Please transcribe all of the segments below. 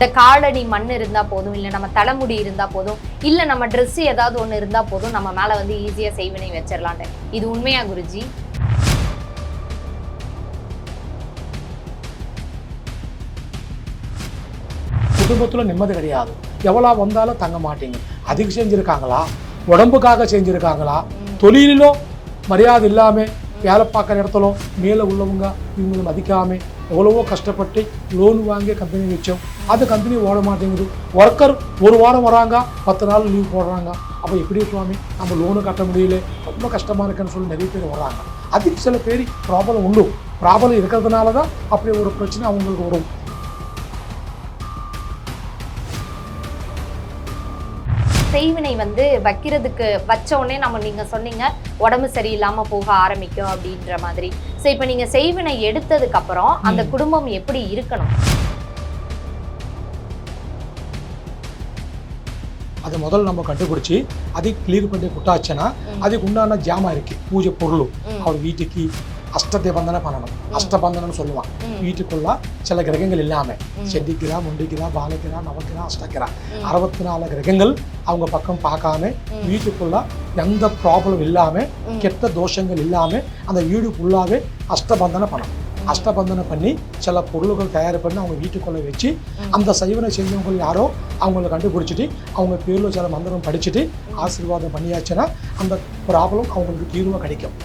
இந்த காலடி மண் இருந்தா போதும் இல்ல நம்ம தலைமுடி இருந்தா போதும் இல்ல நம்ம Dress ஏதாவது ஒண்ணு இருந்தா போதும் நம்ம மேல வந்து ஈஸியா செய்வினை வச்சிடலான்ட்டு இது உண்மையா குருஜி? குடும்பத்தில் நிம்மதி கிடையாது. எவ்வளோ வந்தாலும் தங்க மாட்டீங்க. அதுக்கு செஞ்சுருக்காங்களா? உடம்புக்காக செஞ்சுருக்காங்களா? தொழிலிலும் மரியாதை இல்லாமல் வேலை பார்க்குற இடத்துல மேலே உள்ளவங்க இவங்களை மதிக்காம எவ்வளவோ கஷ்டப்பட்டு லோன் வாங்கி கம்பெனி வச்சோம் அது கம்பெனி ஓட மாட்டேங்குது. ஒர்க்கர் ஒரு வாரம் வராங்க பத்து நாள் லீவ் போடுறாங்க. அப்போ எப்படி சுவாமி? நம்ம லோனு கட்ட முடியல. ரொம்ப கஷ்டமாக இருக்குன்னு சொல்லி நிறைய பேர் வராங்க அதுக்கு சில பேர் ப்ராப்ளம் உண்டு. ப்ராப்ளம் இருக்கிறதுனால தான் அப்படி ஒரு பிரச்சனை அவங்களுக்கு வரும். செய்வினை வந்து வைக்கிறதுக்கு வச்ச உடனே நம்ம நீங்க சொன்னீங்க உடம்பு சரியில்லாம போக ஆரம்பிக்கும் அப்படின்ற மாதிரி ஸோ இப்போ நீங்க செய்வினை எடுத்ததுக்கு அப்புறம் அந்த. குடும்பம் எப்படி இருக்கணும் அதை முதல்ல நம்ம கண்டுபிடிச்சி அதை கிளியர் பண்ணி குட்டாச்சுன்னா ம். அதுக்கு உண்டான ஜாமா இருக்கு பூஜை பொருள் ம். அவர் வீட்டுக்கு அஷ்டத்தை பந்தனை பண்ணணும் அஷ்டபந்தனம் சொல்லுவான். வீட்டுக்குள்ள சில கிரகங்கள் இல்லாம ம். செண்டிக்கிறா முண்டிக்கிறா பாலக்கிறா நவக்கிறா அஷ்டக்கிறா ம். அறுபத்தி நாலு கிரகங்கள் அவங்க பக்கம் பார்க்காம. வீட்டுக்குள்ள எந்த ப்ராப்ளம் இல்லாம ம். கெட்ட தோஷங்கள் இல்லாம அந்த வீடு ஃபுல்லாவே அஷ்டபந்தனை பண்ணணும் அஷ்டபந்தனை பண்ணி சில பொருள்கள் தயார் பண்ணி அவங்க வீட்டுக்குள்ள வச்சு. அந்த சைவனை செஞ்சவங்க யாரோ அவங்கள கண்டுபிடிச்சிட்டு அவங்க பேரில் சில மந்திரம் படிச்சுட்டு ஆசீர்வாதம் பண்ணியாச்சுன்னா அந்த ப்ராப்ளம் அவங்களுக்கு தீர்வாக கிடைக்கும்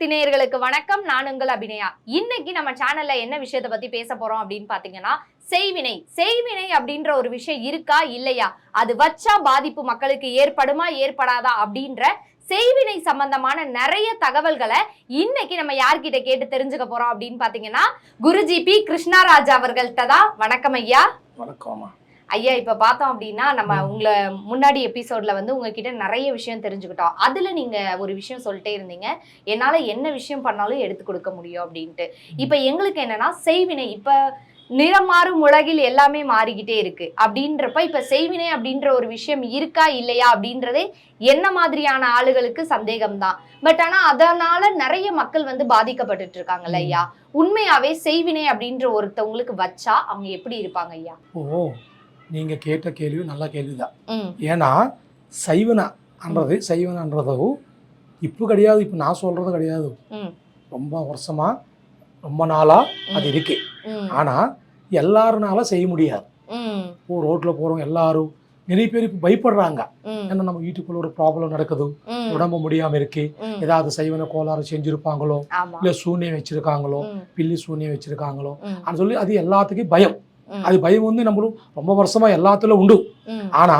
ஓஎஸ் நேயர்களுக்கு வணக்கம். நான் உங்கள் அபிநயா. இன்னைக்கு நம்ம சேனல்ல என்ன விஷயத்த பத்தி பேச போறோம் அப்படின்னு பாத்தீங்கன்னா செய்வினை. செய்வினை அப்படின்ற ஒரு விஷயம் இருக்கா? இல்லையா? அது வச்சா பாதிப்பு மக்களுக்கு ஏற்படுமா? ஏற்படாதா? அப்படின்ற செய்வினை சம்பந்தமான நிறைய தகவல்களை இன்னைக்கு நம்ம யார்கிட்ட கேட்டு தெரிஞ்சுக்க போறோம் அப்படின்னு பாத்தீங்கன்னா குருஜி பி. கிருஷ்ணராஜ் அவர்கள்ட்ட தான். வணக்கம் ஐயா. வணக்கம் ஐயா இப்ப பார்த்தோம் அப்படின்னா நம்ம உங்களை முன்னாடி எபிசோட்ல வந்து உங்ககிட்ட நிறைய விஷயம் தெரிஞ்சுக்கிட்டோம். அதுல நீங்க ஒரு விஷயம் சொல்லிட்டே இருந்தீங்க. என்னால என்ன விஷயம் பண்ணாலும் எடுத்து கொடுக்க முடியும் அப்படின்ட்டு. இப்ப எங்களுக்கு என்னன்னா செய்வினை இப்ப நிறமாறும் உலகில் எல்லாமே மாறிக்கிட்டே இருக்கு. அப்படின்றப்ப இப்ப செய்வினை அப்படின்ற ஒரு விஷயம் இருக்கா இல்லையா அப்படின்றதே என்ன மாதிரியான ஆளுகளுக்கு சந்தேகம்தான். பட் ஆனா அதனால நிறைய மக்கள் வந்து பாதிக்கப்பட்டுட்டு இருக்காங்கல்ல ஐயா. உண்மையாவே செய்வினை அப்படின்ற ஒருத்தவங்களுக்கு வச்சா அவங்க எப்படி இருப்பாங்க ஐயா? ஓ நீங்கள் கேட்ட கேள்வி நல்ல கேள்வி தான் ஏன்னா சைவனன்றது சைவனன்றதோ இப்போ கிடையாது இப்போ நான் சொல்கிறது கிடையாது. ரொம்ப வருஷமாக ரொம்ப நாளாக அது இருக்கு. ஆனால் எல்லாருனால செய்ய முடியாது. ஓ ரோட்டில் போகிறோம் எல்லாரும் நிறைய பேர் இப்போ பயப்படுறாங்க. ஏன்னா நம்ம வீட்டுக்குள்ள ஒரு ப்ராப்ளம் நடக்குது? உடம்பு முடியாமல் இருக்கு. ஏதாவது சைவன கோளாறு செஞ்சுருப்பாங்களோ? இல்லை சூன்யம் வச்சிருக்காங்களோ? பில்லி சூன்யம் வச்சிருக்காங்களோ? அப்படின்னு சொல்லி அது எல்லாத்துக்கும் பயம். அது பயம் வந்து நம்மளும் ரொம்ப வருஷமா எல்லாத்துல உண்டு. ஆனா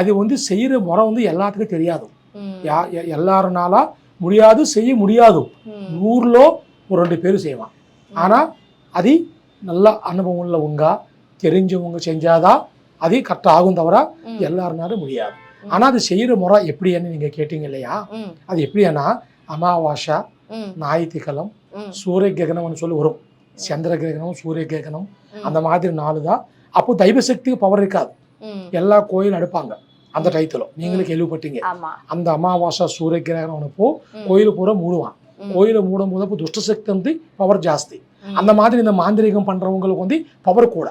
அது வந்து செய்யற முறை வந்து எல்லாத்துக்கும் தெரியாது. எல்லாருனால முடியாது செய்ய முடியாது. நூறுல ஒரு ரெண்டு பேர் செய்வான். ஆனா அது நல்ல அனுபவம் உள்ளவங்க தெரிஞ்சவங்க செஞ்சாதான் அது கரெக்டாக ஆகும் தவிர எல்லாருனாலும் முடியாது. ஆனா அது செய்யற முறை எப்படின்னு நீங்க கேட்டீங்க இல்லையா? அது எப்படின்னா அமாவாசை ஞாயிற்றுக்கிழம் சூரிய கிரகணம்னு சொல்லி வரும். சந்திர கிரகணம் சூரிய கிரகணம். அந்த மாதிரி நாள் தான் அப்போ தெய்வசக்திக்கு பவர் இருக்காது. எல்லா கோயில் அடுப்பாங்க அந்த டயத்தில் நீங்களும் கேள்விப்பட்டீங்க. அந்த அமாவாசை சூரிய கிரகணம் அப்போ. கோயில் பூரா மூடுவான். கோயிலை மூடும் போது அப்போ துஷ்ட சக்தி வந்து பவர் ஜாஸ்தி. அந்த மாதிரி இந்த மாந்திரிகம் பண்றவங்களுக்கு வந்து பவர் கூட.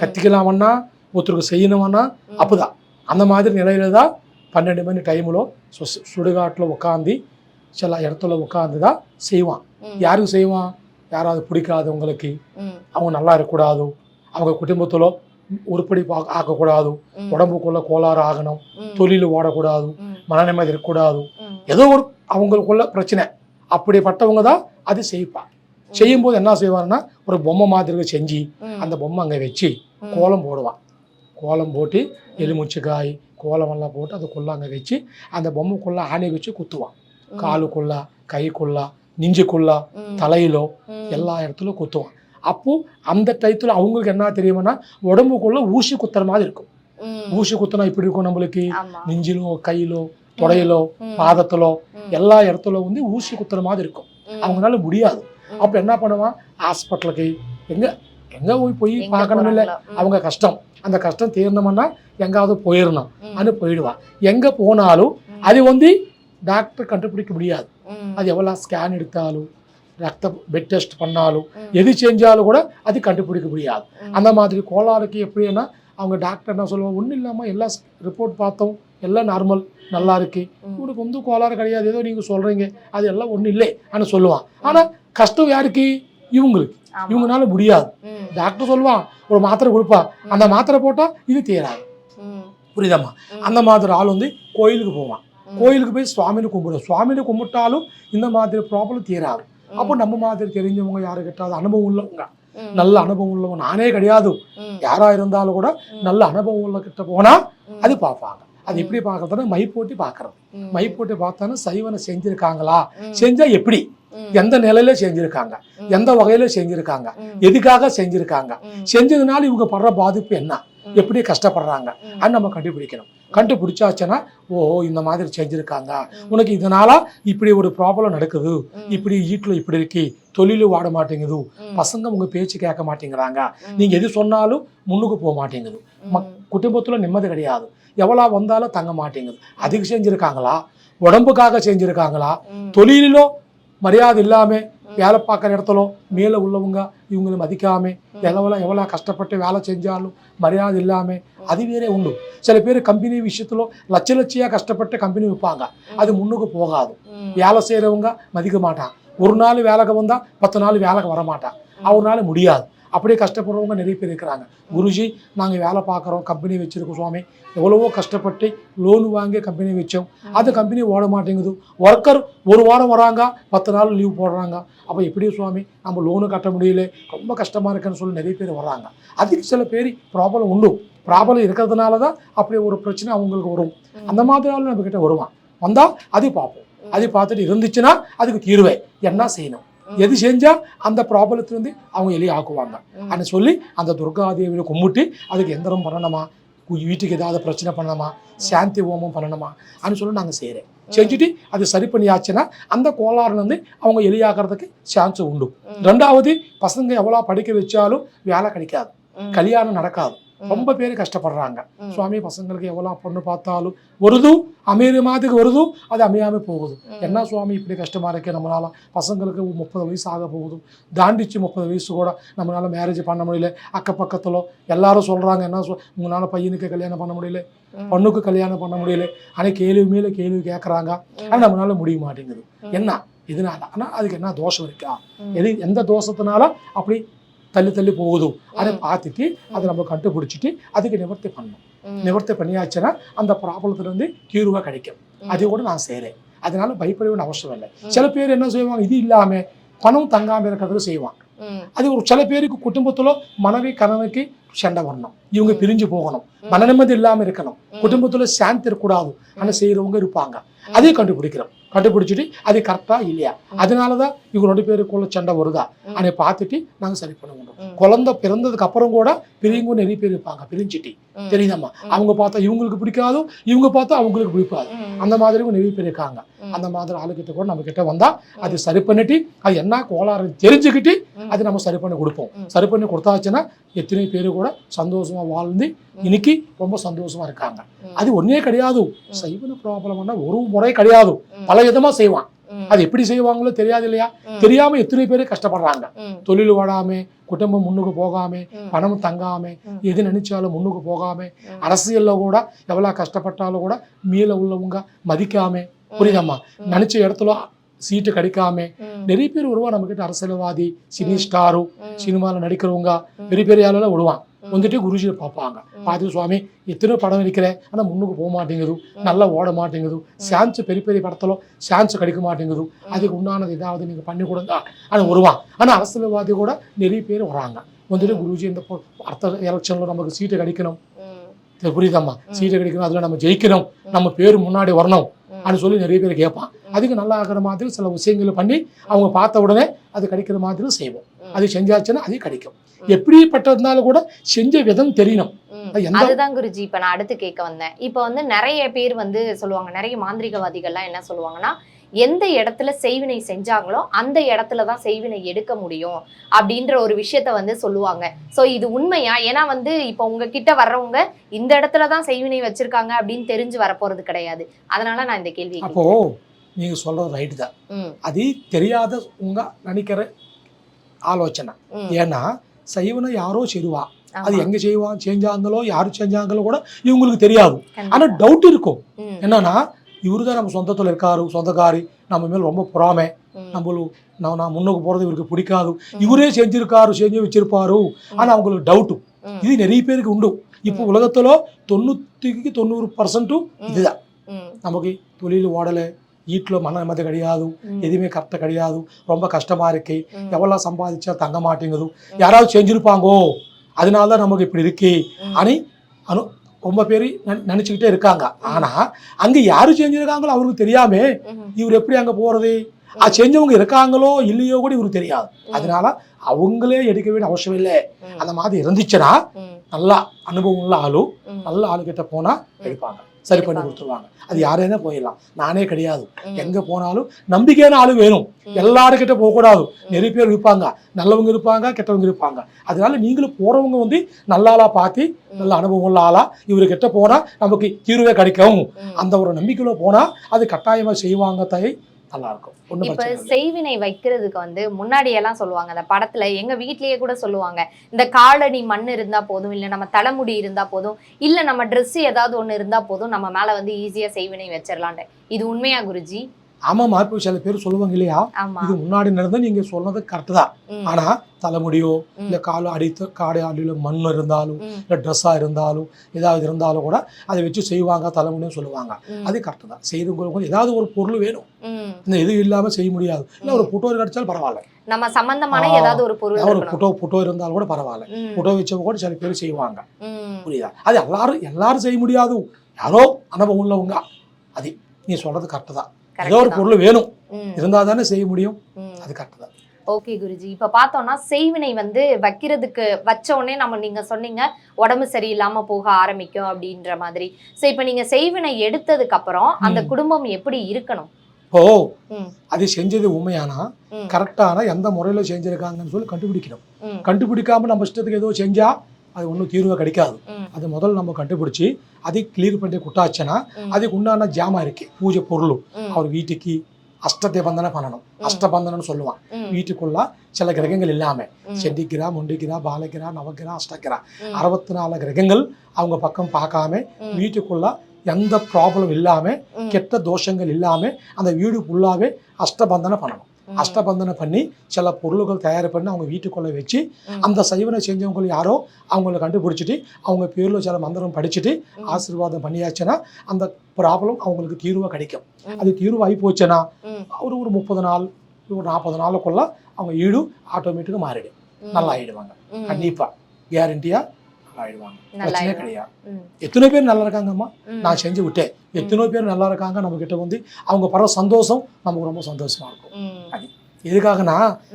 கத்திக்கலாமன்னா ஒருத்தருக்கு செய்யணும்னா. அப்போதான். அந்த மாதிரி நிலையில தான் பன்னெண்டு மணி டைமில் சுடுகாட்டில் உட்காந்து சில இடத்துல உட்காந்து தான் செய்வான். யாருக்கு செய்வான்? யாராவது பிடிக்காதவங்களுக்கு. அவங்க நல்லா இருக்கக்கூடாது அவங்க குடும்பத்தில் உருப்படி ஆக்கக்கூடாது. உடம்புக்குள்ள கோளாறு ஆகணும். தொழில் ஓடக்கூடாது ம். மன நிம்மதி இருக்கக்கூடாது. ஏதோ ஒரு அவங்களுக்குள்ள பிரச்சனை அப்படிப்பட்டவங்க தான் அது செய்வான் செய்யும்போது என்ன செய்வாங்கன்னா ஒரு பொம்மை மாதிரி செஞ்சு. அந்த பொம்மை அங்கே வச்சு. கோலம் போடுவான் கோலம் போட்டு எலுமிச்சக்காய் கோலம் எல்லாம் போட்டு அதுக்குள்ள அங்கே வச்சு அந்த பொம்மைக்குள்ள ஆணை வச்சு குத்துவான். காலுக்குள்ள கைக்குள்ள நெஞ்சுக்குள்ள. தலையிலோ. எல்லா இடத்துலையும் குத்துவான் அப்போ அந்த டயத்தில் அவங்களுக்கு என்ன தெரியுமானா உடம்புக்குள்ள ஊசி குத்துற மாதிரி இருக்கும். ஊசி குத்துனா இப்படி இருக்கும் நம்மளுக்கு நெஞ்சிலோ கையிலோ தொடையிலோ. பாதத்திலோ. எல்லா இடத்துல வந்து ஊசி குத்துற மாதிரி இருக்கும். அவங்களால முடியாது. அப்ப என்ன பண்ணுவான் ஹாஸ்பிட்டலுக்கு எங்க எங்க போய் போய் பார்க்கணும் இல்லை. அவங்க கஷ்டம் அந்த கஷ்டம் தீர்ந்தோம்னா எங்காவது போயிடணும். அது போயிடுவான் எங்க போனாலும். அது வந்து டாக்டர் கண்டுபிடிக்க முடியாது. அது எவ்வளோ ஸ்கேன் எடுத்தாலும் ரத்த பெட் டெஸ்ட் பண்ணாலும். எது செஞ்சாலும் கூட அது கண்டுபிடிக்க முடியாது. அந்த மாதிரி கோளாறுக்கு எப்படின்னா அவங்க டாக்டர் என்ன சொல்லுவாங்க ஒன்றும் இல்லாமல் எல்லா ரிப்போர்ட் பார்த்தோம் எல்லாம் நார்மல் நல்லா இருக்கு. உங்களுக்கு வந்து கோளாறு கிடையாது ஏதோ நீங்கள் சொல்கிறீங்க அது எல்லாம் ஒன்றும் இல்லை ஆனால் சொல்லுவான் ஆனால் கஷ்டம் யாருக்கு இவங்களுக்கு ஆமா. இவங்கனால முடியாது. டாக்டர் சொல்லுவான் ஒரு மாத்திரை கொடுப்பா அந்த மாத்திரை போட்டால் இது தீராது. புரியுதாம்மா. அந்த மாதிரி ஆள் வந்து கோயிலுக்கு போவான். கோயிலுக்கு போய் சுவாமின்னு கும்பிடும் சுவாமின்னு கும்பிட்டாலும் இந்த மாதிரி ப்ராப்ளம் தீராது. அப்போ நம்ம மாதிரி தெரிஞ்சவங்க யாரு கிட்டாது அனுபவம் உள்ளவங்க. நல்ல அனுபவம் உள்ளவங்க நானே கிடையாது. யாரா இருந்தாலும் கூட. நல்ல அனுபவம் உள்ள கிட்ட போனா. அது பார்ப்பாங்க அது எப்படி பார்க்கறதுன்னா மை போட்டு பார்க்கறது ம். போட்டு பார்த்தாலும் சைவனை செஞ்சிருக்காங்களா. செஞ்சா எப்படி. எந்த நிலையில செஞ்சிருக்காங்க. எந்த வகையில செஞ்சிருக்காங்க. எதுக்காக செஞ்சிருக்காங்க. செஞ்சதுனால இவங்க படுற பாதிப்பு என்ன. எப்படி கஷ்டப்படுறாங்க. அது நம்ம கண்டுபிடிக்கணும். கண்டுபிடிச்சாச்சுன்னா ஓ இந்த மாதிரி செஞ்சிருக்காங்க. உனக்கு இதனால இப்படி ஒரு ப்ராப்ளம் நடக்குது. இப்படி வீட்டில் இப்படி இருக்கு. தொழிலும் வாட மாட்டேங்குது. பசங்க உங்க பேச்சு கேட்க மாட்டேங்கிறாங்க. நீங்க எது சொன்னாலும் முன்னுக்கு போக மாட்டேங்குது. ம். குடும்பத்துல நிம்மதி கிடையாது. எவ்வளோ வந்தாலும் தங்க மாட்டேங்குது. அதுக்கு செஞ்சிருக்காங்களா? உடம்புக்காக செஞ்சிருக்காங்களா? ம். தொழிலிலும் மரியாதை இல்லாம வேலை பார்க்குற இடத்துல மேலே உள்ளவங்க இவங்களை மதிக்காம எவ்வளோ எவ்வளோ கஷ்டப்பட்டு வேலை செஞ்சாலும் மரியாதை இல்லாம அது வேறே உண்டு சில பேர் கம்பெனி விஷயத்துல லட்ச லட்சியா கஷ்டப்பட்டு கம்பெனி வைப்பாங்க அது முன்னுக்கு போகாது ம். வேலை செய்கிறவங்க மதிக்க மாட்டான் ஒரு நாள் வேலைக்கு வந்தா பத்து நாள் வேலைக்கு வர மாட்டான் அவனால முடியாது அப்படியே கஷ்டப்படுறவங்க நிறைய பேர் இருக்கிறாங்க. குருஜி நாங்கள் வேலை பார்க்குறோம் கம்பெனி வச்சிருக்கோம் சுவாமி. எவ்வளவோ கஷ்டப்பட்டு லோன் வாங்கி கம்பெனி வச்சோம். அது கம்பெனி ஓட மாட்டேங்குது. ஒர்க்கர் ஒரு வாரம் வராங்க பத்து நாள் லீவ் போடுறாங்க. அப்போ எப்படி சுவாமி? நம்ம லோனு கட்ட முடியல. ரொம்ப கஷ்டமாக இருக்குன்னு சொல்லி நிறைய பேர் வர்றாங்க. அதுக்கு சில பேர் ப்ராப்ளம் உண்டு. ப்ராப்ளம் இருக்கிறதுனால தான் அப்படி ஒரு பிரச்சனை அவங்களுக்கு வரும். அந்த மாதிரி நம்ம கிட்ட வருவான். வந்தால் அது பார்ப்போம். அது பார்த்துட்டு இருந்துச்சுன்னா அதுக்கு தீர்வே. என்ன செய்யணும். எது செஞ்சா அந்த ப்ராப்ளத்துலேருந்து அவங்க எளிய ஆக்குவாங்க ம். அப்படின்னு சொல்லி அந்த துர்காதேவியை கும்பிட்டு அதுக்கு எந்திரம் பண்ணணுமா வீட்டுக்கு ஏதாவது பிரச்சனை பண்ணணுமா சாந்தி ஹோமம் பண்ணணுமா அப்படின்னு சொல்லி நாங்கள் செய்கிறேன் செஞ்சுட்டு அது சரி பண்ணியாச்சுன்னா அந்த கோளாறுலேருந்து அவங்க எளியாகிறதுக்கு சான்ஸ் உண்டு. ரெண்டாவது பசங்க எவ்வளோ படிக்க வச்சாலும் வேலை கிடைக்காது. கல்யாணம் நடக்காது. ரொம்ப பேர் கஷ்டப்படுறாங்க. சுவாமி பசங்களுக்கு எவ்வளோ பொண்ணு பார்த்தாலும் வருது அமையிற மாதிரிக்கு வருது அது அமையாம போகுது. என்ன சுவாமி இப்படி கஷ்டமா இருக்கு நம்மளால? பசங்களுக்கு முப்பது வயசு ஆக போகுது. தாண்டிச்சு முப்பது வயசு கூட நம்மளால மேரேஜ் பண்ண முடியல. அக்கப்பக்கத்துல எல்லாரும் சொல்றாங்க என்ன சொல் உங்களால பையனுக்கு கல்யாணம் பண்ண முடியல. பொண்ணுக்கு கல்யாணம் பண்ண முடியல. ஆனால் கேள்வி மேல கேள்வி கேட்குறாங்க ஆனால் நம்மளால முடிய மாட்டேங்குது. என்ன? இதனால. ஆனால் அதுக்கு என்ன தோஷம் இருக்கா. எது எந்த தோஷத்தினால அப்படி தள்ளி தள்ளி போகுதோ அதை. பார்த்துட்டு அதை நம்ம கண்டுபிடிச்சிட்டு அதுக்கு நிவர்த்தி பண்ணணும். நிவர்த்தி பண்ணியாச்சுன்னா அந்த ப்ராப்ளத்துல இருந்து தீர்வா கிடைக்கும். அது கூட நான் செய்கிறேன் அதனால பயப்பட வேண்டிய அவசியம் இல்லை. சில பேர் என்ன செய்வாங்க இது இல்லாம பணம் தங்காம இருக்கிறது செய்வான் ம். அது ஒரு சில பேருக்கு குடும்பத்துல மனைவி கணவனுக்கு சண்டை வரணும் இவங்க. பிரிஞ்சு போகணும். மன நிம்மதி இல்லாம இருக்கணும். குடும்பத்துல சாந்தி இருக்கக்கூடாது ஆனா ம். செய்யறவங்க இருப்பாங்க. அதையும் கண்டுபிடிக்கிறோம் கண்டுபிடிச்சிட்டு அது கரெக்டா இல்லையா ம். அதனாலதான் இவங்க ரெண்டு பேருக்குள்ள சண்டை வருதா. அதை பார்த்துட்டு நாங்க சரி பண்ண முடியும். குழந்தை பிறந்ததுக்கு அப்புறம் கூட பெரியவங்க நிறைய பேர் இருப்பாங்க பிரிஞ்சுட்டு. தெரியுதாம்மா. அவங்க பார்த்தா இவங்களுக்கு பிடிக்காதோ இவங்க பார்த்தா அவங்களுக்கு பிடிக்காது. அந்த மாதிரி நிறைய பேர் இருக்காங்க. அந்த மாதிரி ஆளுகிட்ட கூட நம்ம கிட்ட வந்தா அது சரி பண்ணிட்டு அது என்ன கோளாறு தெரிஞ்சுக்கிட்டு. அது நம்ம சரி பண்ணி கொடுப்போம். சரி பண்ணி கொடுத்தாச்சுன்னா எத்தனை பேர் கூட சந்தோஷமா வாழ்ந்து. இன்னைக்கு ரொம்ப சந்தோஷமா இருக்காங்க. அது ஒன்னே கிடையாது சைவன ப்ராப்ளம்னா ஒரு முறை கிடையாது. பல விதமா செய்வான். அது எப்படி செய்வாங்களோ தெரியாது இல்லையா. தெரியாம எத்தனை பேர் கஷ்டப்படுறாங்க. தொழில் வாடாம குடும்பம் முன்னுக்கு போகாம. பணம் தங்காம. எது நினைச்சாலும் முன்னுக்கு போகாம. அரசியல்ல கூட எவ்வளவு கஷ்டப்பட்டாலும் கூட மேல உள்ளவங்க மதிக்காம புரியுதாம்மா ம். நினைச்ச இடத்துல சீட்டு கிடைக்காம. நிறைய பேர் வருவா நம்ம கிட்ட அரசியல்வாதி சினி ஸ்டாரு ம். சினிமால நடிக்கிறவங்க. பெரிய பெரிய ஆளெல்லாம் விடுவான். வந்துட்டு குருஜியை பார்ப்பாங்க. ம். பார்த்து சுவாமி எத்தனை படம் இருக்கிறேன் ஆனா முன்னுக்கு போக மாட்டேங்குது. நல்லா ஓட மாட்டேங்குது. சான்ஸ் பெரிய பெரிய படத்துல சான்ஸ் கிடைக்க மாட்டேங்குது. அதுக்கு உண்டானது ஏதாவது நீங்க பண்ணி கொடுங்க ஆனா வருவான் ஆனா அரசியல்வாதி கூட நிறைய பேர் வராங்க. வந்துட்டு குருஜி இந்த அடுத்த எலெக்ஷன்ல நமக்கு சீட்டு கிடைக்கணும். புரியுதாம்மா. சீட்டு கிடைக்கணும் அதுல நம்ம ஜெயிக்கணும். நம்ம பேர் முன்னாடி வரணும். அப்படின்னு சொல்லி நிறைய பேர் கேட்பான். அதுக்கு நல்லா ஆகிற மாதிரி சில விஷயங்களை பண்ணி அவங்க பார்த்த உடனே அது கிடைக்கிற மாதிரி செய்வோம். அது செஞ்சாச்சுன்னா அது கிடைக்கும். ம். எப்படிப்பட்டதுனாலும் கூட செஞ்ச விதம் தெரியணும். அதுதான் குருஜி இப்ப நான் அடுத்து கேட்க வந்தேன். இப்ப வந்து நிறைய பேர் வந்து சொல்லுவாங்க நிறைய மாந்திரிகவாதிகள்லாம் என்ன சொல்லுவாங்கன்னா எந்த இடத்துல செய்வினை செஞ்சாங்களோ அந்த இடத்துல தான் செய்வினை எடுக்க முடியும் அப்படின்ற ஒரு விஷயத்த வந்து சொல்லுவாங்க. சோ இது உண்மையா? ஏன்னா வந்து இப்ப உங்ககிட்ட வர்றவங்க இந்த இடத்துல தான் செய்வினை வச்சிருக்காங்க அப்படின்னு தெரிஞ்சு வரப்போறது கிடையாது. அதனால நான் இந்த கேள்வி அப்போ நீங்கள் சொல்கிறது ரைட்டு தான். அது தெரியாத உங்க நினைக்கிற ஆலோசனை. ஏன்னா சைவனை யாரோ செய்வா. அது எங்க செய்வான் செஞ்சாங்களோ யாரு செஞ்சாங்களோ கூட இவங்களுக்கு தெரியாது. ஆனா டவுட் இருக்கும். என்னன்னா இவரு தான் நம்ம சொந்தத்துல இருக்காரு சொந்தக்காரி நம்ம மேல ரொம்ப பொறாமை. நம்மளும் நான் நான் முன்னுக்கு போறது இவருக்கு பிடிக்காது. இவரே செஞ்சிருக்காரு செஞ்சு வச்சிருப்பாரு. ஆனா அவங்களுக்கு டவுட்டு இது நிறைய பேருக்கு உண்டு. இப்போ உலகத்துல தொண்ணூத்திக்கு தொண்ணூறு பர்சன்ட்டும் இதுதான். நமக்கு தொழில் ஓடலை வீட்டில் மன நிம்மதி கிடையாது எதுவுமே கரெக்டாக கிடையாது ரொம்ப கஷ்டமா இருக்கு. எவ்வளோ சம்பாதிச்சா தங்க மாட்டேங்குது? யாராவது செஞ்சிருப்பாங்கோ? அதனால தான் நமக்கு இப்படி இருக்கு. ம். அனி ரொம்ப பேர் நினச்சிக்கிட்டே இருக்காங்க. ஆனா அங்க யாரு செஞ்சிருக்காங்களோ அவருக்கு தெரியாம. இவர் எப்படி அங்க போறது? அது செஞ்சவங்க இருக்காங்களோ இல்லையோ கூட இவருக்கு தெரியாது. அதனால அவங்களே எடுக்க வேண்டிய அவசியம் இல்லை. அந்த மாதிரி இருந்துச்சுன்னா நல்லா அனுபவம் உள்ள ஆளு ம், நல்ல ஆளுகிட்ட போனா எடுப்பாங்க. சரி பண்ணி. கொடுத்துருவாங்க. அது யாரேனா போயிடலாம். நானே கிடையாது. எங்க போனாலும் நம்பிக்கையான ஆளு வேணும். எல்லாருக்கிட்ட போகக்கூடாது. நிறைய பேர் இருப்பாங்க. நல்லவங்க இருப்பாங்க கெட்டவங்க இருப்பாங்க. அதனால நீங்களும் போறவங்க வந்து நல்ல ஆளா பார்த்து நல்ல அனுபவம் உள்ள ஆளா இவர்கிட்ட போனா நமக்கு தீர்வே கிடைக்கும். அந்த ஒரு நம்பிக்கையில போனா அது கட்டாயமா செய்வாங்க தாய். நல்லா இருக்கும் ஒண்ணும் இப்ப செய்வினை வைக்கிறதுக்கு வந்து முன்னாடி எல்லாம் சொல்லுவாங்க. அந்த படத்துல எங்க வீட்லயே கூட சொல்லுவாங்க. இந்த காலடி மண் இருந்தா போதும் இல்ல நம்ம தலைமுடி இருந்தா போதும் இல்ல நம்ம Dress ஏதாவது ஒண்ணு இருந்தா போதும் நம்ம மேல வந்து ஈஸியா செய்வினை வச்சிடலான்ட்டு இது உண்மையா குருஜி? ஆமாமா இப்போ சில பேர் சொல்லுவாங்க இல்லையா? இது முன்னாடி நடந்தா நீங்க சொன்னது கரெக்ட் தான். ஆனா தலைமுடியோ. இல்ல கால் அடித்து காடு அடியில மண் இருந்தாலும் இல்ல ட்ரெஸ்ஸா இருந்தாலும் ஏதாவது இருந்தாலும் கூட அதை வச்சு செய்வாங்க தலைமுடியும் சொல்லுவாங்க. அது கரெக்ட் தான். செய்தவங்களுக்கு ஏதாவது ஒரு பொருள் வேணும். இந்த இது இல்லாம செய்ய முடியாது. இல்ல ஒரு புட்டோ கிடைச்சாலும் பரவாயில்ல. நம்ம சம்பந்தமான ஏதாவது ஒரு பொருள் ஒரு புட்டோ புட்டோ இருந்தாலும் கூட பரவாயில்ல. புட்டோ வச்சவங்க கூட சில பேர் செய்வாங்க. புரியுதா? அது எல்லாரும் எல்லாரும் செய்ய முடியாது. யாரோ அனுபவம் உள்ளவங்க. அது நீ சொல்றது கரெக்ட் தான். ஏதோ ஒரு. பொருள் வேணும். ம், இருந்தா தானே செய்ய முடியும். அது கரெக்ட் தான். ஓகே குருஜி. இப்ப பார்த்தோம்னா செய்வினை வந்து வைக்கிறதுக்கு வச்ச உடனே நம்ம நீங்க சொன்னீங்க உடம்பு சரியில்லாம போக ஆரம்பிக்கும் அப்படின்ற மாதிரி. சோ இப்ப நீங்க செய்வினை எடுத்ததுக்கு அப்புறம் அந்த. குடும்பம் எப்படி இருக்கணும்? ஓ. அது செஞ்சது உண்மையானா? கரெக்டான எந்த முறையில் செஞ்சிருக்காங்கன்னு சொல்லி கண்டுபிடிக்கணும். கண்டுபிடிக்காம நம்ம இஷ்டத்துக்கு ஏதோ செஞ்சா அது ஒன்றும் தீர்வு கிடைக்காது. அது முதல்ல நம்ம கண்டுபிடிச்சி அதை கிளியர் பண்ணி குட்டாச்சுன்னா அதுக்கு உண்டான ஜாமா இருக்கு. பூஜை பொருள் ம், அவர் வீட்டுக்கு அஷ்டதேபந்தனை பண்ணணும். அஷ்டபந்தனம் சொல்லுவான். வீட்டுக்குள்ள சில கிரகங்கள் இல்லாம. ம், செண்டிக்கிரா முண்டிக்கிரா பாலகிரா நவகிரா அஷ்டகிரா. அறுபத்தி நாலு கிரகங்கள் அவங்க பக்கம் பார்க்காம வீட்டுக்குள்ள எந்த ப்ராப்ளம் இல்லாம கெட்ட தோஷங்கள் இல்லாம அந்த வீடு ஃபுல்லாவே அஷ்டபந்தனை பண்ணணும். அஷ்டபந்தனை பண்ணி சில பொருள்கள் தயார் பண்ணி அவங்க வீட்டுக்குள்ள வச்சு அந்த சைவனை செஞ்சவங்க யாரோ அவங்கள கண்டுபிடிச்சிட்டு அவங்க பேர்ல சில மந்திரம் படிச்சுட்டு ஆசீர்வாதம் பண்ணியாச்சுன்னா அந்த ப்ராப்ளம் அவங்களுக்கு தீர்வு கிடைக்கும். அது தீர்வு ஆகி போச்சுன்னா ஒரு ஒரு முப்பது நாள் ஒரு நாற்பது நாளுக்குள்ள அவங்க ஈடு ஆட்டோமேட்டிக்காக மாறிடும். நல்லா ஆயிடுவாங்க. ம், கண்டிப்பா. கேரண்டியா நல்லா ஆயிடுவாங்க. பிரச்சனையே. கிடையாது. எத்தனை பேர் நல்லா இருக்காங்கம்மா நான் செஞ்சு விட்டேன். எத்தனை பேர் நல்லா இருக்காங்க நம்ம கிட்ட வந்து அவங்க படுற சந்தோஷம் நமக்கு ரொம்ப சந்தோஷமா இருக்கும். ம், எதுக்காகனா.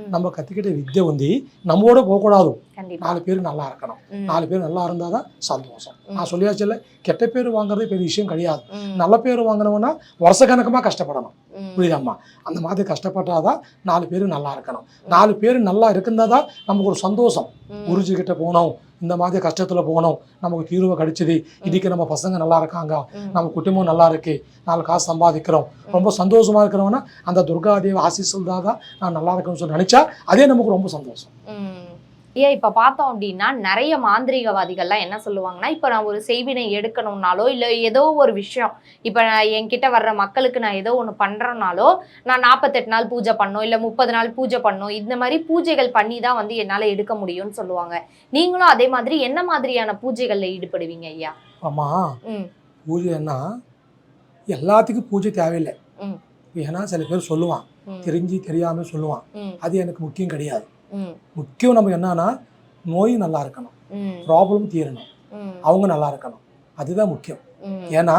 நம்ம கத்துக்கிட்ட வித்தை வந்து நம்மோட போகக்கூடாது. நாலு பேர் நல்லா இருக்கணும். நாலு பேர் நல்லா இருந்தால் தான் சந்தோஷம். நான் சொல்லியாச்சுல்ல கெட்ட பேர் வாங்குறது பெரிய விஷயம் கிடையாது. நல்ல பேர் வாங்கினவனா வருஷக்கணக்கமாக கஷ்டப்படணும். புரியுதாம்மா? அந்த மாதிரி கஷ்டப்பட்டாதான் நாலு பேர் நல்லா இருக்கணும். நாலு பேர் நல்லா இருக்குந்தா தான் நமக்கு ஒரு சந்தோஷம். குருஜி கிட்ட போனோம். இந்த மாதிரி கஷ்டத்துல போனோம் நமக்கு தீர்வு கிடைச்சது. இதுக்கு நம்ம பசங்க நல்லா இருக்காங்க. நம்ம குடும்பம் நல்லா இருக்கு. நாலு காசு சம்பாதிக்கிறோம். ரொம்ப சந்தோஷமா இருக்கிறவனா அந்த துர்காதேவி ஆசீஸ்ஸில் தான் நான் நல்லா இருக்கணும்னு சொல்லி நினைச்சா அதே நமக்கு ரொம்ப சந்தோஷம். ஏன் இப்ப பார்த்தோம் அப்படின்னா நிறைய மாந்திரீகவாதிகள்லாம் என்ன சொல்லுவாங்கன்னா இப்ப நான் ஒரு செய்வினை எடுக்கணும்னாலோ இல்ல ஏதோ ஒரு விஷயம் இப்ப நான் என்கிட்ட வர்ற மக்களுக்கு நான் ஏதோ ஒண்ணு பண்றேனாலோ நான் நாற்பத்தெட்டு நாள் பூஜை பண்ணணும் இல்ல முப்பது நாள் பூஜை பண்ணணும் இந்த மாதிரி பூஜைகள் பண்ணி தான் வந்து என்னால எடுக்க முடியும்னு சொல்லுவாங்க. நீங்களும் அதே மாதிரி என்ன மாதிரியான பூஜைகள்ல ஈடுபடுவீங்க ஐயா? ஆமா. ம். பூஜைன்னா எல்லாத்துக்கும் பூஜை தேவையில்லை. ஏன்னா சில பேர் சொல்லுவான் தெரிஞ்சு தெரியாம சொல்லுவான். அது எனக்கு முக்கியம் கிடையாது. முக்கியம் நம்ம என்னன்னா நோய் நல்லா இருக்கணும். ப்ராப்ளம் தீரணும். அவங்க நல்லா இருக்கணும். அதுதான் முக்கியம். ஏன்னா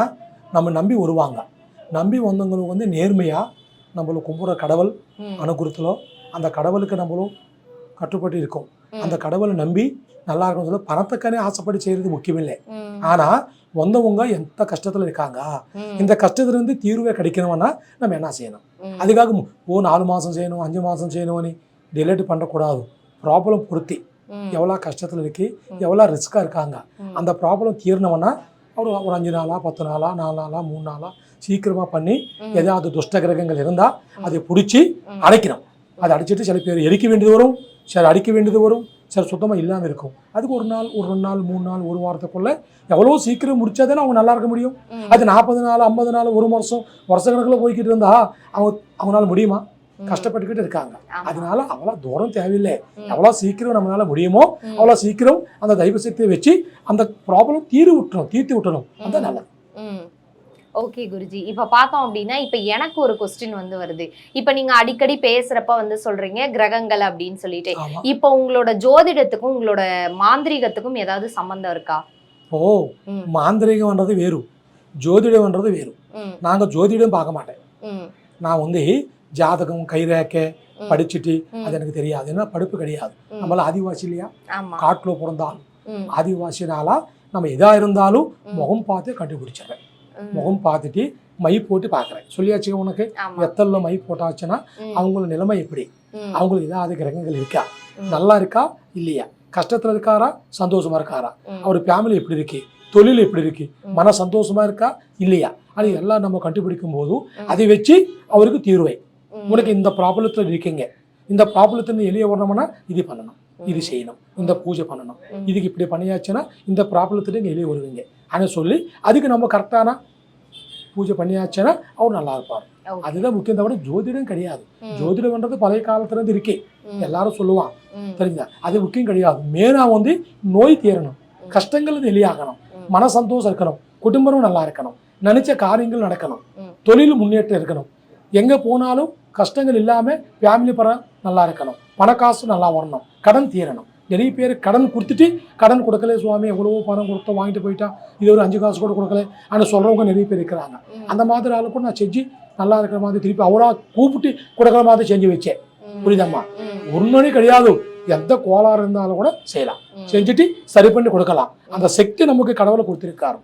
நம்ம நம்பி வருவாங்க. நம்பி வந்தவங்களுக்கு வந்து நேர்மையாக நம்மள கும்பிட்ற கடவுள் ம், அனுகூலத்திலோ அந்த கடவுளுக்கு நம்மளும் கட்டுப்பட்டு இருக்கோம். அந்த கடவுளை நம்பி நல்லா இருக்கணும் சொல்ல பணத்துக்கானே ஆசைப்பட்டு செய்கிறது முக்கியமில்லை. ஆனால் வந்தவங்க எந்த கஷ்டத்தில் இருக்காங்க? இந்த கஷ்டத்துலேருந்து தீர்வே கிடைக்கணும்னா நம்ம என்ன செய்யணும்? அதுக்காக ஓ நாலு மாதம் செய்யணும் அஞ்சு மாதம் செய்யணும்னு டிலேட் பண்ணக்கூடாது ப்ராப்ளம் பொருத்தி எவ்வளோ கஷ்டத்தில் இருக்கு ம். எவ்வளோ ரிஸ்க்காக இருக்காங்க அந்த ப்ராப்ளம் தீர்னவனா ஒரு ஒரு அஞ்சு நாளா பத்து நாளா நாலு நாளா மூணு நாளா சீக்கிரமா பண்ணி. ஏதாவது துஷ்ட கிரகங்கள் இருந்தா அதை பிடிச்சி. அடைக்கணும் அதை அடிச்சிட்டு சில பேர் எரிக்க வேண்டியது வரும் சில அடிக்க வேண்டியது வரும் சில சுத்தமா இல்லாம இருக்கும் அதுக்கு ஒரு நாள் ஒரு ரெண்டு நாள் மூணு நாள் ஒரு வாரத்துக்குள்ள எவ்வளோ சீக்கிரம் முடிச்சாதானே அவங்க நல்லா இருக்க முடியும். அது நாற்பது நாள் ஐம்பது நாள் ஒரு வருஷம் வருஷ கணக்கில் போய்கிட்டு இருந்தா அவங்க அவங்களால முடியுமா. கஷ்டப்பட்டுக்கிட்டு இருக்காங்க. அதனால அவ்வளோ தூரம் தேவையில்லை. எவ்வளோ சீக்கிரம் நம்மளால முடியுமோ. அவ்வளோ சீக்கிரம் அந்த தெய்வ சக்தியை வச்சு அந்த ப்ராப்ளம் தீர்வு விட்டுரும் தீர்த்து விட்டுணும் அந்த ம். நல்லது. ஓகே குருஜி. இப்ப பார்த்தோம் அப்படின்னா இப்ப எனக்கு ஒரு கொஸ்டின் வந்து வருது. இப்ப நீங்க அடிக்கடி பேசுறப்ப வந்து சொல்றீங்க கிரகங்கள் அப்படின்னு சொல்லிட்டு. இப்ப உங்களோட ஜோதிடத்துக்கும் உங்களோட மாந்திரீகத்துக்கும் ஏதாவது சம்பந்தம் இருக்கா? ஓ. மாந்திரிகம்ன்றது வேறு. ஜோதிடம்ன்றது வேறு. ம், நாங்க ஜோதிடம் பார்க்க மாட்டேன். நான் வந்து ஜாதகம் கைரேக்க. படிச்சுட்டு. அது எனக்கு தெரியாது. என்ன படிப்பு கிடையாது. ம். நம்மள ஆதிவாசி இல்லையா? காட்டுல பிறந்தாலும் ஆதிவாசினாலா நம்ம எதா இருந்தாலும். முகம் பார்த்து கண்டுபிடிச்சிடுறேன். முகம் பார்த்துட்டு மை போட்டு பார்க்குறேன். சொல்லியாச்சு உனக்கு? ஆமா. வெத்தல்ல மை போட்டாச்சுன்னா அவங்களோட நிலைமை எப்படி? அவங்களுக்கு ஏதாவது கிரகங்கள் இருக்கா. நல்லா இருக்கா? இல்லையா? கஷ்டத்துல இருக்காரா? சந்தோஷமா இருக்காரா. அவர் ஃபேமிலி எப்படி இருக்கு? தொழில் எப்படி இருக்கு. மன சந்தோஷமா இருக்கா? இல்லையா? அது எல்லாம் நம்ம கண்டுபிடிக்கும் போதும். அதை வச்சு அவருக்கு தீர்வை. உனக்கு இந்த ப்ராப்ளத்தில் இருக்கீங்க இந்த ப்ராப்ளத்தில் எளிய வரணும்னா இது பண்ணணும் இது. செய்யணும் இந்த பூஜை பண்ணணும். இதுக்கு இப்படி பண்ணியாச்சுன்னா இந்த ப்ராப்ளத்தில் நீங்கள் எளிய வருவீங்க ஆனால் சொல்லி அதுக்கு நம்ம கரெக்டான பூஜை பண்ணியாச்சுன்னா அவர் நல்லா இருப்பார். அதுதான் முக்கியம் தவிர ஜோதிடம் கிடையாது. ஜோதிடம்ன்றது பழைய காலத்துல இருந்து இருக்கே. எல்லாரும் சொல்லுவான். தெரியுதா அது முக்கியம் கிடையாது மேனா வந்து நோய் தீரணும். கஷ்டங்கள் வெளியாகணும். மன சந்தோஷம் இருக்கணும் குடும்பமும் நல்லா இருக்கணும் நினைச்ச காரியங்கள் நடக்கணும். தொழில் முன்னேற்றம் இருக்கணும் எங்க போனாலும் கஷ்டங்கள் இல்லாம ஃபேமிலி பர நல்லா இருக்கணும். பணக்காசு நல்லா வரணும். கடன் தீரணும். நிறைய பேர் கடன் கொடுத்துட்டு கடன் கொடுக்கல சுவாமி எவ்வளவோ பணம் கொடுத்தோம் வாங்கிட்டு போயிட்டா இது ஒரு அஞ்சு காசு கூட கொடுக்கல ஆனால் சொல்றவங்க நிறைய பேர் இருக்கிறாங்க. அந்த மாதிரி ஆளு கூட நான் செஞ்சு நல்லா இருக்கிற மாதிரி திருப்பி அவரா கூப்பிட்டு கொடுக்குற மாதிரி செஞ்சு வச்சேன். புரியுதாம்மா? ஒன்றும் கிடையாது. எந்த கோளாறு இருந்தாலும் கூட செய்யலாம். செஞ்சுட்டு சரி பண்ணி கொடுக்கலாம். அந்த சக்தி நமக்கு கடவுளை கொடுத்துருக்காரு.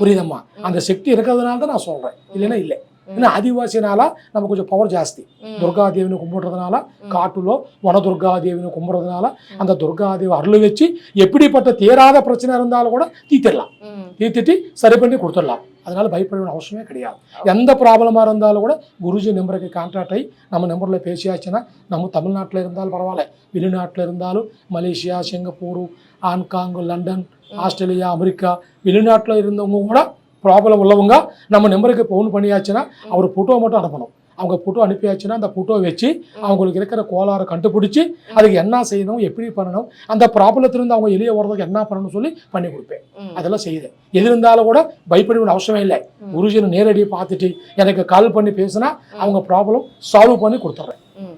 புரியுதம்மா. அந்த சக்தி இருக்கிறதுனால தான் நான் சொல்றேன். இல்லைன்னா இல்லை. ஏன்னா ஆதிவாசினால நம்ம கொஞ்சம் பவர் ஜாஸ்தி. துர்காதேவினை கும்பிடுறதுனால. காட்டுலோ வன துர்காதேவினை கும்பிடுறதுனால அந்த துர்காதேவி அருள் வச்சு எப்படிப்பட்ட தீராத பிரச்சனை இருந்தாலும் கூட தீர்த்திடலாம். தீர்த்திட்டு சரி பண்ணி கொடுத்துடலாம் அதனால பயப்பட அவசியமே கிடையாது எந்த ப்ராப்ளமாக இருந்தாலும் கூட குருஜி நம்பருக்கு கான்டாக்ட் ஆகி நம்ம நம்பரில் பேசியாச்சுன்னா நம்ம தமிழ்நாட்டில் இருந்தாலும் பரவாயில்ல வெளிநாட்டில் இருந்தாலும் Malaysia Singapore Hong Kong London Australia America வெளிநாட்டில் இருந்தவங்க கூட ப்ராப்ளம் உள்ளவங்க நம்ம நம்பருக்கு ஃபோன் பண்ணியாச்சுன்னா அவர் ஃபோட்டோ மட்டும் அனுப்பணும். அவங்க ஃபோட்டோ அனுப்பியாச்சுன்னா அந்த ஃபோட்டோ வச்சு அவங்களுக்கு இருக்கிற கோளாறை கண்டுபிடிச்சி அதுக்கு என்ன செய்யணும் எப்படி பண்ணணும் அந்த ப்ராப்ளத்திலிருந்து அவங்க எளிய வர்றதுக்கு என்ன பண்ணணும்னு சொல்லி பண்ணி கொடுப்பேன். அதெல்லாம் செய்யுது. எது இருந்தாலும் கூட பயப்பட அவசியமே இல்லை. குருஜினை நேரடியாக பார்த்துட்டு எனக்கு கால் பண்ணி பேசினா அவங்க ப்ராப்ளம் சால்வ் பண்ணி கொடுத்துட்றேன். ம்.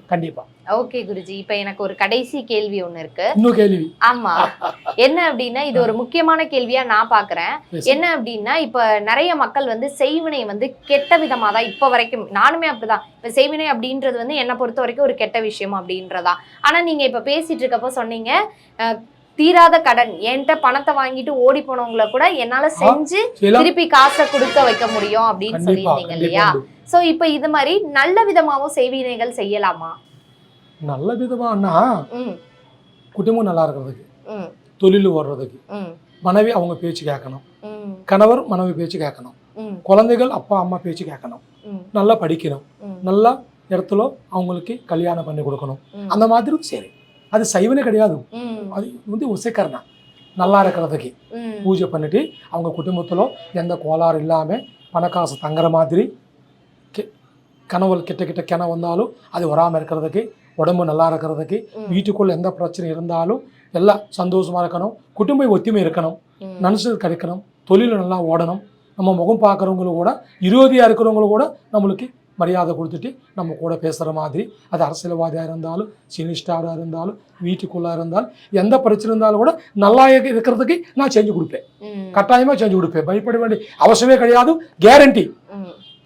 ஓகே குருஜி இப்ப எனக்கு ஒரு கடைசி கேள்வி ஒண்ணு இருக்கு. இன்னும் கேள்வி. ஆமா. என்ன அப்படின்னா இது ஒரு முக்கியமான கேள்வியா நான் பாக்குறேன். என்ன அப்படின்னா இப்ப நிறைய மக்கள் வந்து செய்வினை வந்து கெட்ட விதமா தான் இப்ப வரைக்கும் நானுமே அப்படிதான். இப்ப செய்வினை அப்படின்றது வந்து என்னை பொறுத்த வரைக்கும் ஒரு கெட்ட விஷயம் அப்படின்றதா. ஆனா நீங்க இப்ப பேசிட்டு இருக்கப்போ சொன்னீங்க தீராத கடன் என்கிட்ட பணத்தை வாங்கிட்டு ஓடி போனவங்கள கூட என்னால செஞ்சு திருப்பி காசை கொடுக்க வைக்க முடியும் அப்படின்னு சொல்லியிருந்தீங்க இல்லையா. சோ இப்ப இது மாதிரி நல்ல விதமாவும் செய்வினைகள் செய்யலாமா? நல்ல விதமானா குடும்பம் நல்லா இருக்கிறதுக்கு. தொழில் வர்றதுக்கு மனைவி அவங்க பேச்சு கேட்கணும். கணவர் மனைவி பேச்சு கேட்கணும். குழந்தைகள் அப்பா அம்மா பேச்சு கேட்கணும். நல்லா படிக்கணும். நல்லா இடத்துல அவங்களுக்கு கல்யாணம் பண்ணி கொடுக்கணும். அந்த மாதிரி சரி. அது சைவனே கிடையாது. அது வந்து உசைக்கரணா. நல்லா இருக்கிறதுக்கு. பூஜை பண்ணிட்டு அவங்க குடும்பத்தில் எந்த கோளாறு இல்லாமல் பணக்காசு தங்குற மாதிரி கனவு கிட்ட கிட்ட கிண வந்தாலும் அது வராமல் இருக்கிறதுக்கு உடம்பு நல்லா இருக்கிறதுக்கு. வீட்டுக்குள்ள எந்த பிரச்சனை இருந்தாலும் எல்லாம் சந்தோஷமா இருக்கணும் குடும்ப ஒத்துமை இருக்கணும். மனசு கிடைக்கணும் தொழில் நல்லா ஓடணும் நம்ம முகம் பார்க்குறவங்களும் கூட இருபதியாக இருக்கிறவங்களும் கூட நம்மளுக்கு மரியாதை கொடுத்துட்டு நம்ம கூட பேசுகிற மாதிரி அது அரசியல்வாதியாக இருந்தாலும் சினி ஸ்டாராக இருந்தாலும் வீட்டுக்குள்ளே இருந்தாலும் எந்த பிரச்சனை இருந்தாலும் கூட நல்லா இருக்க- இருக்கிறதுக்கு நான் செஞ்சு கொடுப்பேன். கட்டாயமாக செஞ்சு கொடுப்பேன் பயப்பட வேண்டிய அவசியமே கிடையாது கேரண்டி.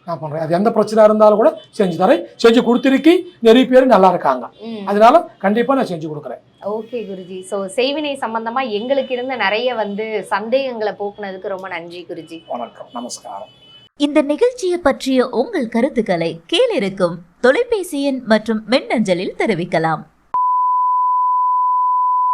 நான் பண்ணுறேன் அது எந்த பிரச்சனை இருந்தாலும் கூட செஞ்சு தரேன். செஞ்சு கொடுத்துருக்கி நிறைய பேர் நல்லா இருக்காங்க. அதனால கண்டிப்பாக நான் செஞ்சு கொடுக்குறேன். ஓகே குருஜி. சோ செய்வினை சம்பந்தமா எங்களுக்கு இருந்த நிறைய வந்து சந்தேகங்களை போக்குனதுக்கு ரொம்ப நன்றி குருஜி. வணக்கம். நமஸ்காரம். இந்த நிகழ்ச்சியை பற்றிய உங்கள் கருத்துக்களை கீழிருக்கும் தொலைபேசி எண் மற்றும் மின்னஞ்சலில் தெரிவிக்கலாம்.